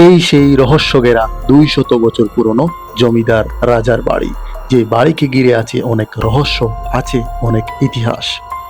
এই সেই রহস্য ঘেরা দুই শত বছর পুরনো জমিদার রাজার বাড়ি, যে বাড়িকে ঘিরে আছে অনেক রহস্য, আছে অনেক ইতিহাস।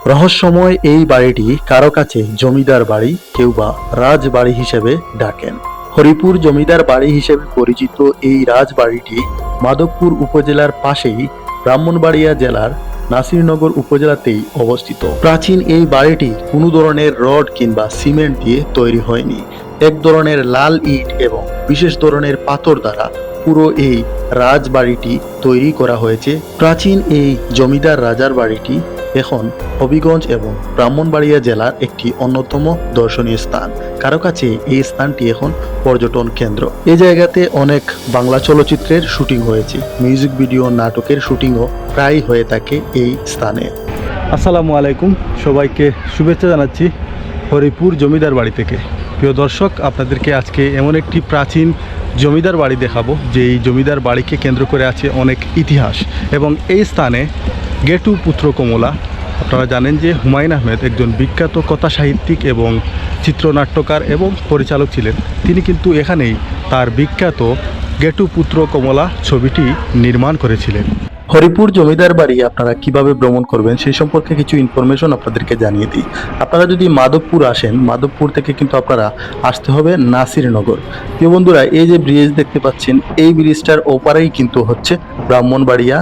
রহস্যময় এই বাড়িটি কারও কাছে জমিদার বাড়ি কেউ বা রাজবাড়ি হিসেবে ডাকেন। হরিপুর জমিদার বাড়ি হিসেবে পরিচিত এই রাজবাড়িটি মাধবপুর উপজেলার পাশেই ব্রাহ্মণবাড়িয়া জেলার নাসিরনগর উপজেলাতেই অবস্থিত। প্রাচীন এই বাড়িটি কোনো ধরনের রড কিংবা সিমেন্ট দিয়ে তৈরি হয়নি। এক ধরনের লাল ইট এবং বিশেষ ধরনের পাথর দ্বারা পুরো এই রাজবাড়িটি তৈরি করা হয়েছে। প্রাচীন এই জমিদার রাজার বাড়িটি এখন হবিগঞ্জ এবং ব্রাহ্মণবাড়িয়া জেলার একটি অন্যতম দর্শনীয় স্থান। কারও কাছে এই স্থানটি এখন পর্যটন কেন্দ্র। এ জায়গাতে অনেক বাংলা চলচ্চিত্রের শুটিং হয়েছে। মিউজিক ভিডিও, নাটকের শুটিংও প্রায় হয়ে থাকে এই স্থানে। আসসালামু আলাইকুম। সবাইকে শুভেচ্ছা জানাচ্ছি হরিপুর জমিদার বাড়ি থেকে। প্রিয় দর্শক, আপনাদেরকে আজকে এমন একটি প্রাচীন জমিদার বাড়ি দেখাবো যে এই জমিদার বাড়িকে কেন্দ্র করে আছে অনেক ইতিহাস। এবং এই স্থানে গেটু পুত্র কমলা, আপনারা জানেন যে হুমায়ুন আহমেদ একজন বিখ্যাত কথা সাহিত্যিক এবং চিত্রনাট্যকার এবং পরিচালক ছিলেন। তিনি কিন্তু এখানেই তার বিখ্যাত গেটু পুত্র কমলা ছবিটি নির্মাণ করেছিলেন। হরিপুর জমিদার বাড়ি আপনারা কীভাবে ভ্রমণ করবেন সেই সম্পর্কে কিছু ইনফরমেশন আপনাদেরকে জানিয়ে দিই। আপনারা যদি মাধবপুর আসেন, মাধবপুর থেকে কিন্তু আপনারা আসতে হবে নাসিরনগর। প্রিয় বন্ধুরা, এই যে ব্রিজ দেখতে পাচ্ছেন, এই ব্রিজটার ওপারেই কিন্তু হচ্ছে ব্রাহ্মণবাড়িয়া।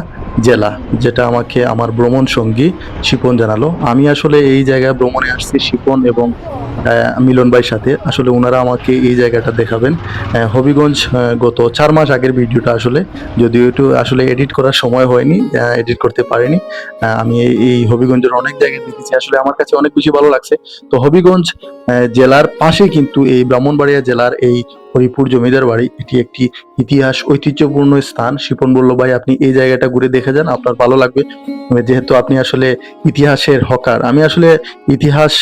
জেলা, যেটা আমাকে আমার ভ্রমণ সঙ্গী শিপন জানালো। আমি আসলে এই জায়গায় ভ্রমণে আসছি শিপন এবং মিলন ভাইয়ের সাথে। আসলে ওনারা আমাকে এই জায়গাটা দেখাবেন। হবিগঞ্জ গত চার মাস আগের ভিডিওটা আসলে, যদিও একটু আসলে এডিট করার সময় হয়নি এডিট করতে পারিনি। আমি এই হবিগঞ্জের অনেক জায়গায় দেখেছি। আসলে আমার কাছে অনেক বেশি ভালো লাগছে। তো হবিগঞ্জ জেলার পাশে কিন্তু এই ব্রাহ্মণবাড়িয়া জেলার এই হরিপুর জমিদার বাড়ি। এটি একটি ইতিহাস ঐতিহ্যপূর্ণ স্থান। শিপন বলল, ভাই, আপনি এই জায়গাটা ঘুরে দেখে যান, আপনার ভালো লাগবে। যেহেতু আপনি আসলে ইতিহাসের হকার, আমি আসলে ইতিহাস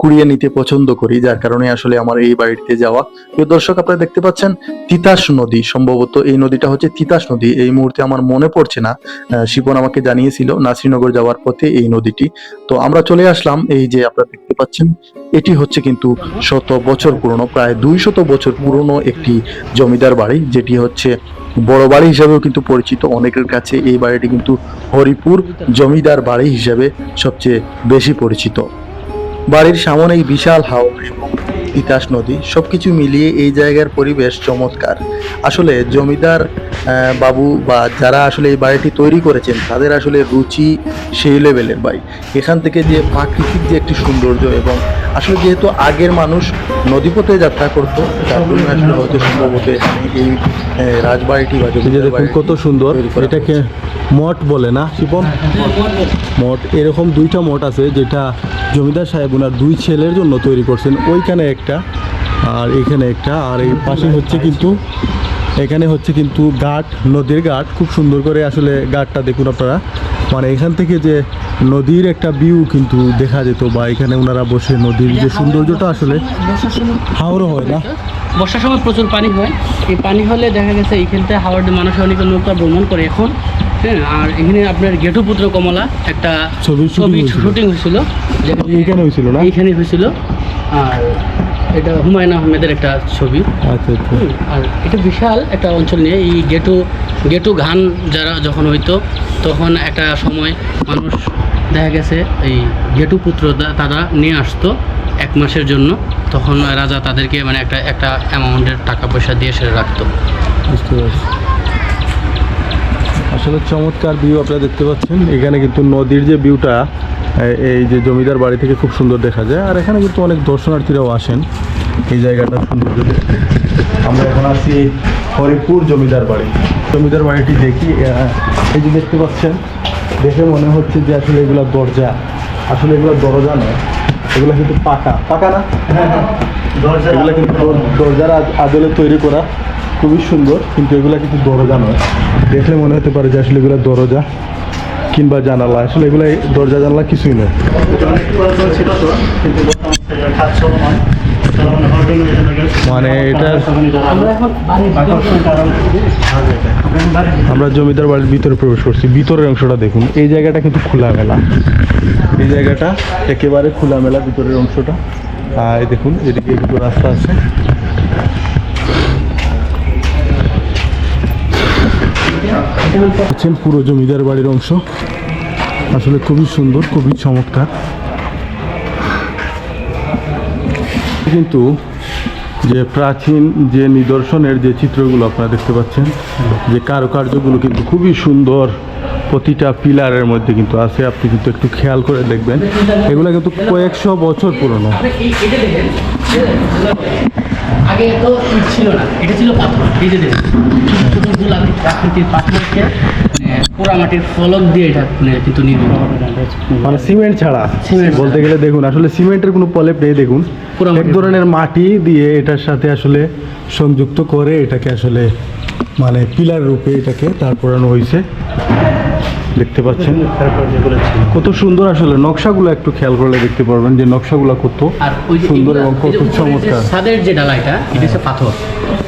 কুড়িয়ে নিতে পছন্দ করি, যার কারণে আসলে আমার এই বাড়িতে যাওয়া। প্রিয় দর্শক, আপনারা দেখতে পাচ্ছেন তিতাস নদী। সম্ভবত এই নদীটা হচ্ছে তিতাস নদী। এই মুহূর্তে আমার মনে পড়ছে না শিপন আমাকে জানিয়েছিল নাসিরনগর যাওয়ার পথে এই নদীটি। তো আমরা চলে আসলাম, এই যে আপনারা দেখতে পাচ্ছেন এটি হচ্ছে কিন্তু শত বছর পুরনো, প্রায় দুই শত বছর পুরনো একটি জমিদার বাড়ি, যেটি হচ্ছে বড় বাড়ি হিসাবেও কিন্তু পরিচিত। অনেকের কাছে এই বাড়িটি কিন্তু হরিপুর জমিদার বাড়ি হিসাবে সবচেয়ে বেশি পরিচিত। বাড়ির সামনেই বিশাল হাওর তিতাস নদী, সবকিছু মিলিয়ে এই জায়গার পরিবেশ চমৎকার। আসলে জমিদার বাবু বা যারা আসলে এই বাড়িটি তৈরি করেছেন, তাদের আসলে রুচি সেই লেভেলের বাড়ি। এখান থেকে যে প্রাকৃতিক যে একটি সৌন্দর্য এবং আসলে যেহেতু আগের মানুষ নদীপথে যাত্রা করতো যার জন্য আসলে হয়তো সম্ভবত এই রাজবাড়িটি বা দেখুন কত সুন্দর। এটাকে মঠ বলে না শিপন? মঠ এরকম দুইটা মঠ আছে যেটা জমিদার সাহেব ওনার দুই ছেলের জন্য তৈরি করছেন। ওইখানে একটা আর এখানে একটা আর এই পাশে হচ্ছে কিন্তু এখানে হচ্ছে কিন্তু ঘাট নদীর ঘাট। খুব সুন্দর করে আসলে ঘাটটা দেখুন আপনারা। মানে এখান থেকে যে নদীর একটা ভিউ কিন্তু দেখা যেত বা এখানে ওনারা বসে নদীর যে সৌন্দর্যটা আসলে বর্ষার সময় হাওড়ও হয় না। বর্ষার সময় প্রচুর পানি হয়। এই পানি হলে দেখা গেছে এইখানতে হাওড়ে মানুষ অনেক নৌকা ভ্রমণ করে এখন হ্যাঁ? আর এখানে আপনার গেটুপুত্র কমলা একটা ছবি শুটিং হয়েছিল। এইখানে হয়েছিল। না? এখানে হয়েছিল। আর এটা হুমায়ুন আহমেদের একটা ছবি। আচ্ছা আচ্ছা। আর এটা বিশাল একটা অঞ্চল নিয়ে এই গেটু গেটু ঘান যারা যখন হইতো তখন একটা সময় মানুষ দেখা গেছে এই গেটু পুত্র তারা নিয়ে আসতো এক মাসের জন্য। তখন রাজা তাদেরকে মানে একটা একটা অ্যামাউন্টের টাকা পয়সা দিয়ে সেটা রাখতো। বুঝতে পারছি। আসলে চমৎকার ভিউ আপনারা দেখতে পাচ্ছেন। এখানে কিন্তু নদীর যে ভিউটা এই যে জমিদার বাড়ি থেকে খুব সুন্দর দেখা যায়। আর এখানে কিন্তু অনেক দর্শনার্থীরাও আসেন। এই জায়গাটা সৌন্দর্য দেখতে। আমরা এখন আছি হরিপুর জমিদার বাড়ি। জমিদার বাড়িটি দেখি এই যে দেখতে পাচ্ছেন দেখে মনে হচ্ছে যে আসলে এগুলো দরজা। আসলে এগুলো দরজা নয় এগুলো কিন্তু পাকা। পাকা না? এগুলো কিন্তু দরজার আদ- আদলে তৈরি করা। খুবই সুন্দর কিন্তু এগুলো কিন্তু দরজা নয়। দেখলে মনে হতে পারে যে আসলে এগুলো দরজা। কিংবা জানালা আসলে এগুলো দরজা জানালা কিছুই না। মানে এটা আমরা জমিদার বাড়ির ভিতরে প্রবেশ করছি। ভিতরের অংশটা দেখুন এই জায়গাটা কিন্তু খোলামেলা। এই জায়গাটা একেবারে খোলামেলা ভিতরের অংশটা। এই দেখুন এদিকে একটু রাস্তা আছে। পুরো জমিদার বাড়ির অংশ। আসলে খুবই সুন্দর, খুবই চমৎকার। কিন্তু যে প্রাচীন যে নিদর্শনের যে চিত্রগুলো আপনারা দেখতে পাচ্ছেন, যে কারুকার্যগুলো কিন্তু খুবই সুন্দর, প্রতিটা পিলারের মধ্যে কিন্তু আছে, আপনি কিন্তু একটু খেয়াল করে দেখবেন। এগুলো কিন্তু কয়েকশো বছর পুরনো। আগে তো ছিল না, এটা ছিল পাথর, এই যে ছোট ছোট প্রাকৃতিক পাথরকে মানে পোড়ামাটির ফলক দিয়ে এটা মানে কিন্তু নির্মাণ মানে সিমেন্ট ছাড়া। বলতে গেলে দেখুন আসলে সিমেন্টের কোনো নেই দেখুন। পুরো এক ধরনের মাটি দিয়ে এটার সাথে আসলে সংযুক্ত করে এটাকে আসলে মানে পিলার রূপে এটাকে তারপরানো হয়েছে। দেখতে পাচ্ছেন। কত সুন্দর আসলে নকশাগুলো একটু খেয়াল করলে দেখতে পারবেন যে নকশাগুলো কত আর ওই যে সুন্দর এবং কত চমৎকার। ছাদের যে ডালাইটা এটা হচ্ছে পাথর।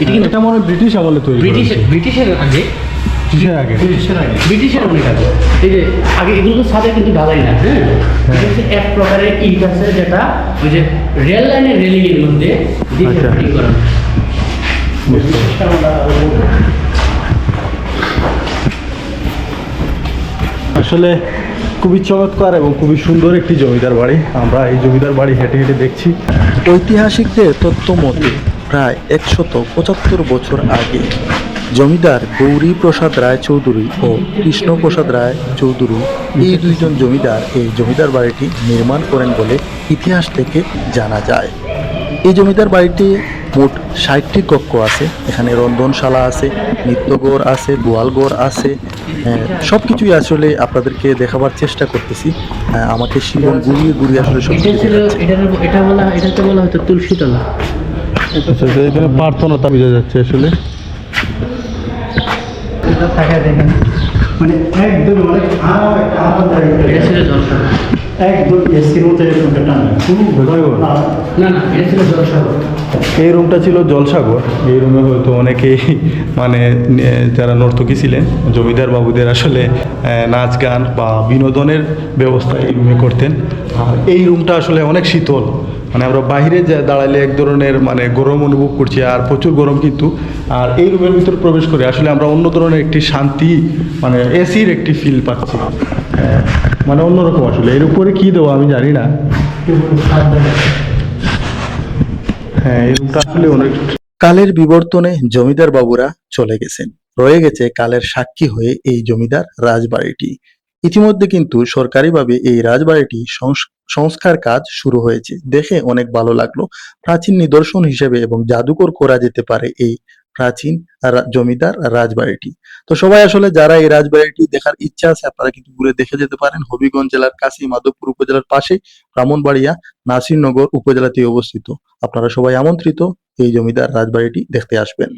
এটা কিন্তু এটা মনে ব্রিটিশ আমলে তৈরি ব্রিটিশ ব্রিটিশের আগে। কিসের আগে। ব্রিটিশের অনেক আগে এই যে আগে এগুলো তো কিন্তু ঢালাই না হ্যাঁ? এক প্রকারের ইট আছে যেটা ওই যে রেল লাইনের রেলিং এর মধ্যে দিয়ে। করা আসলে খুবই চমৎকার এবং খুবই সুন্দর একটি জমিদার বাড়ি। আমরা এই জমিদার বাড়ি হেঁটে হেঁটে দেখছি। ঐতিহাসিকদের তথ্য মতে প্রায় একশত পঁচাত্তর বছর আগে জমিদার গৌরী প্রসাদ রায় চৌধুরী ও কৃষ্ণপ্রসাদ রায় চৌধুরী এই দুইজন জমিদার এই জমিদার বাড়িটি নির্মাণ করেন বলে ইতিহাস থেকে জানা যায়। এই জমিদার বাড়িটি মোট ষাটটি কক্ষ আছে। এখানে রন্ধনশালা আছে নৃত্যগড় আছে গোয়ালগড় আছে সব কিছুই আসলে আপনাদেরকে দেখাবার চেষ্টা করতেছি। হ্যাঁ, আমাকে শিবন গুড়িয়ে গুড়িয়ে আসলে সব এটা কিছু এটা বলা এটাকে বলা হয়তো তুলসীতলা। আচ্ছা আচ্ছা, এখানে প্রার্থনাটা বোঝা যাচ্ছে আসলে। দেখেন। মানে একদম মানে এটা ছিল একদম এসির মতো এরকম টান। না না এটা ছিল জলসাগর। এই রুমটা ছিল জলসাগর। এই রুমে হয়তো অনেকেই মানে যারা নর্তকী ছিলেন জমিদার বাবুদের আসলে নাচ গান বা বিনোদনের ব্যবস্থা এই রুমে করতেন। আর এই রুমটা আসলে অনেক শীতল। মানে আমরা বাইরে যা দাঁড়ালে এক ধরনের মানে গরম অনুভব করছি আর প্রচুর গরম কিন্তু। আর এই রুমের ভিতরে প্রবেশ করে আসলে আমরা অন্য ধরনের একটি শান্তি মানে এসির একটি ফিল পাচ্ছি। হ্যাঁ, মানে অন্যরকম আসলে। এর উপরে কী দেবো আমি জানি না। হ্যাঁ এই রুমটা আসলে অনেক কালের বিবর্তনে জমিদার বাবুরা চলে গেছেন। রয়ে গেছে কালের সাক্ষী হয়ে এই জমিদার রাজবাড়িটি। ইতিমধ্যে কিন্তু সরকারিভাবে এই রাজবাড়িটি সংস- সংস্কার কাজ শুরু হয়েছে। দেখে অনেক ভালো লাগল। প্রাচীন নিদর্শন হিসেবে এবং জাদুকর করা যেতে পারে এই প্রাচীন জমিদার রাজবাড়িটি। তো সবাই আসলে যারা এই রাজবাড়িটি দেখার ইচ্ছা আছে, আপনারা কিন্তু ঘুরে দেখে যেতে পারেন। হবিগঞ্জ জেলার কাছে মাধবপুর উপজেলার পাশে, ব্রাহ্মণবাড়িয়া, নাসিরনগর উপজেলাতে অবস্থিত। আপনারা সবাই আমন্ত্রিত এই জমিদার রাজবাড়িটি দেখতে আসবেন।